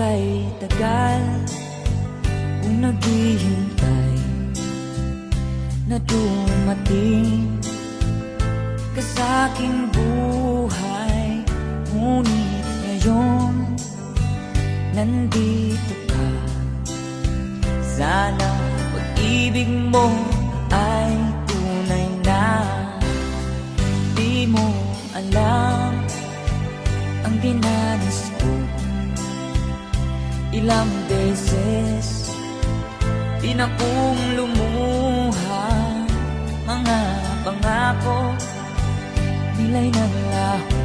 kay tagal Kung naghihintay Na dumating Ka sa aking buhay. Ngunit ngayon Nandito ka. Sana pag-ibig mo Ilang beses Di na kong lumuha. Mga pangako Nilay ng laho.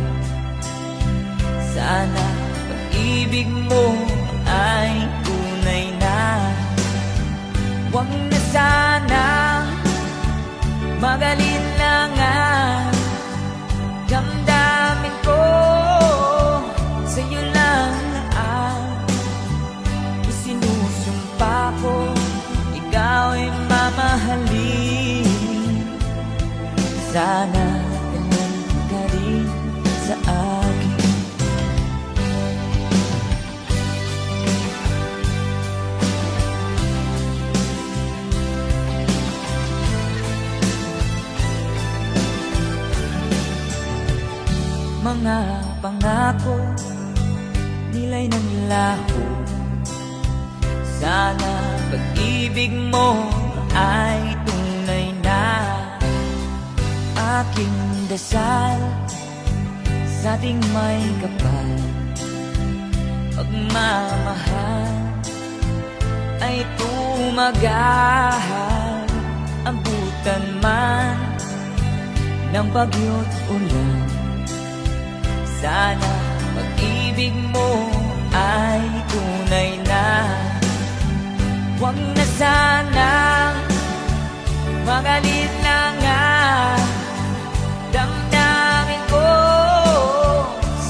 Sana pag-ibig mo ay tunay na. Huwag na sana Magalit Mga pangako Nilay ng laho. Sana pag-ibig mo ay tunay na Aking dasal. Sa ating may kapal Pagmamahal Ay tumagahal. Abutan man Ng bagyo't ulan sana pag-ibig mo ay tunay na. Huwag na sana magalit na nga. Damdamin ko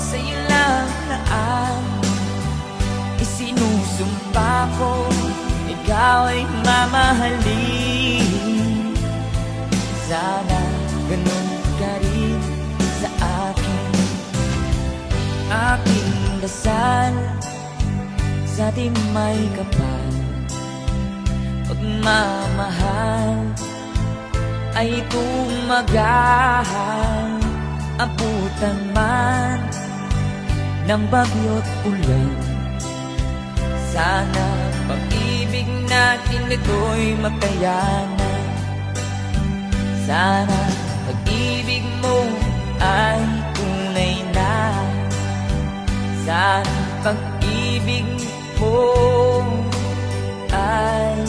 sa'yo lang na ang Isinusumpa ko ikaw ay mamahalin. Sana dasal sa ating may kapal Pagmamahal ay tumagahal Abutan man ng bagyo't ulan. Sana pag-ibig natin ito'y magkayanan Sana pag-ibig mo ay Sana pag-ibig mo ay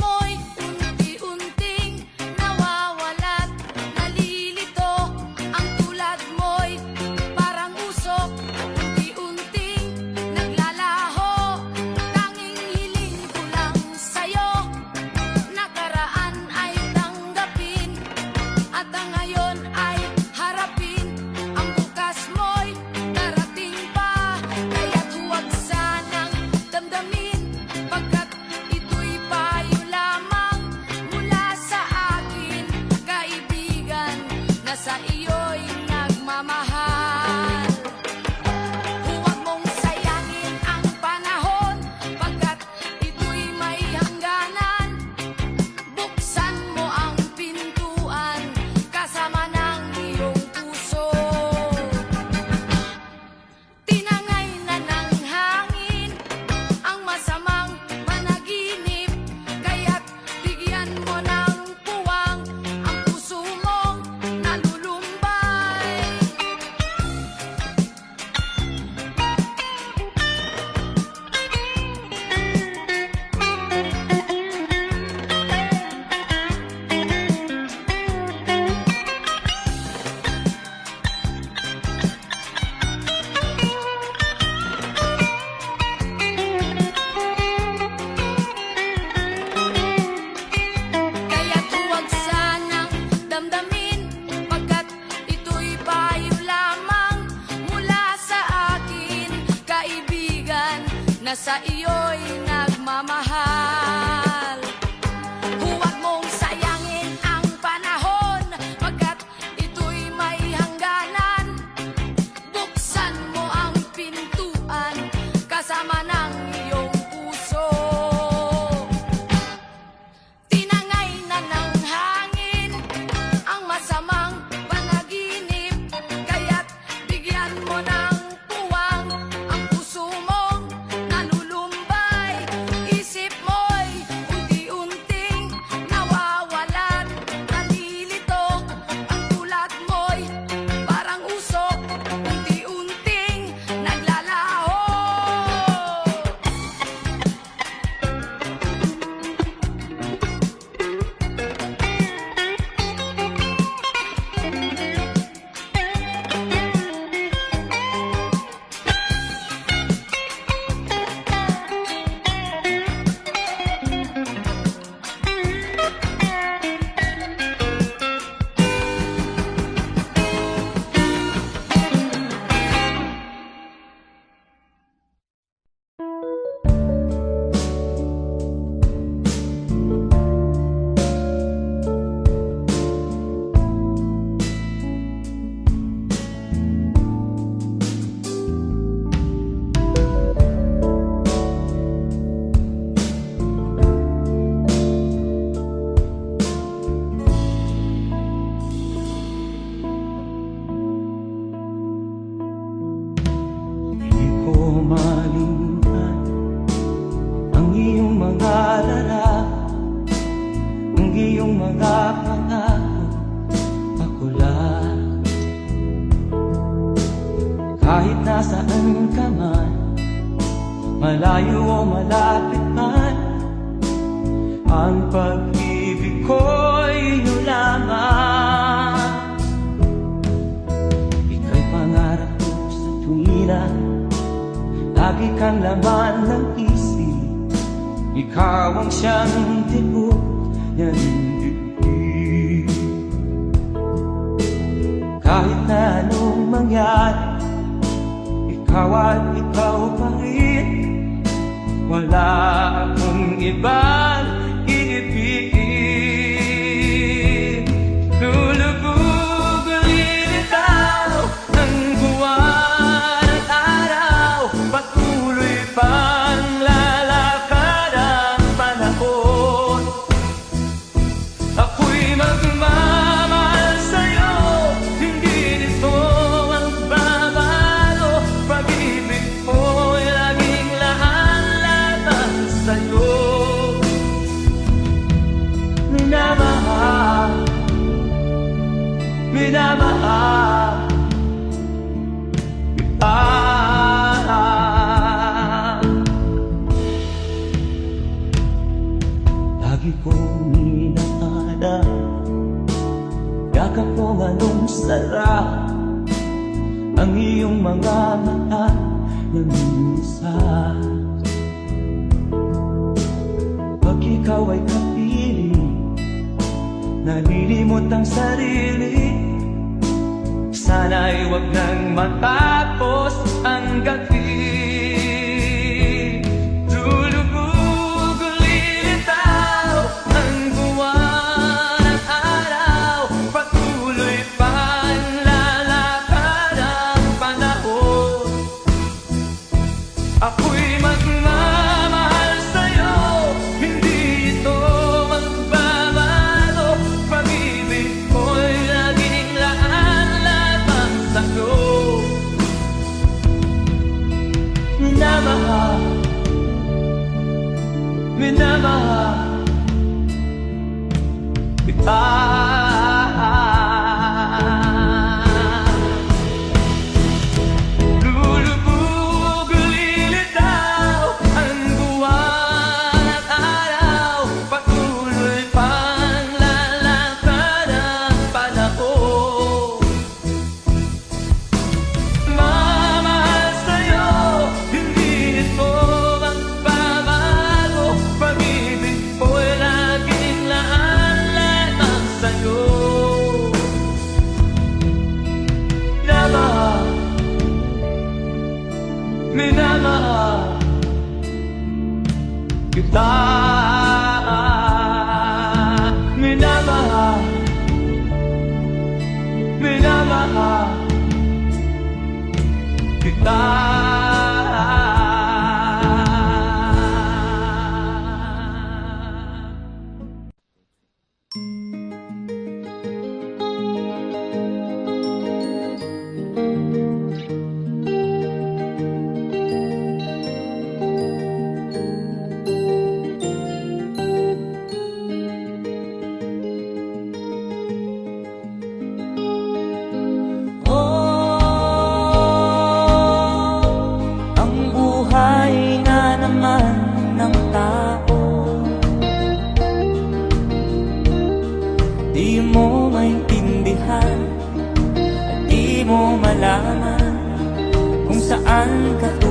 more. Malimutan ang iyong mga lalaki, ang iyong mga pangako, ako lang. Kahit nasaan ka man, malayo o malapit man, ang pag-ibig ko'y iyong lamang. Ika'y pangarap ko sa tuwina Lagi kang laman ng isip. Ikaw ang siyang tibok Yan dibdib Kahit na anong mangyari Ikaw at ikaw pa rin. Wala akong ibang mga mata na minsan. Pag ikaw ay kapiling Nalilimot ang sarili. Sana'y wag nang matapos ang gabi kita maintindihan at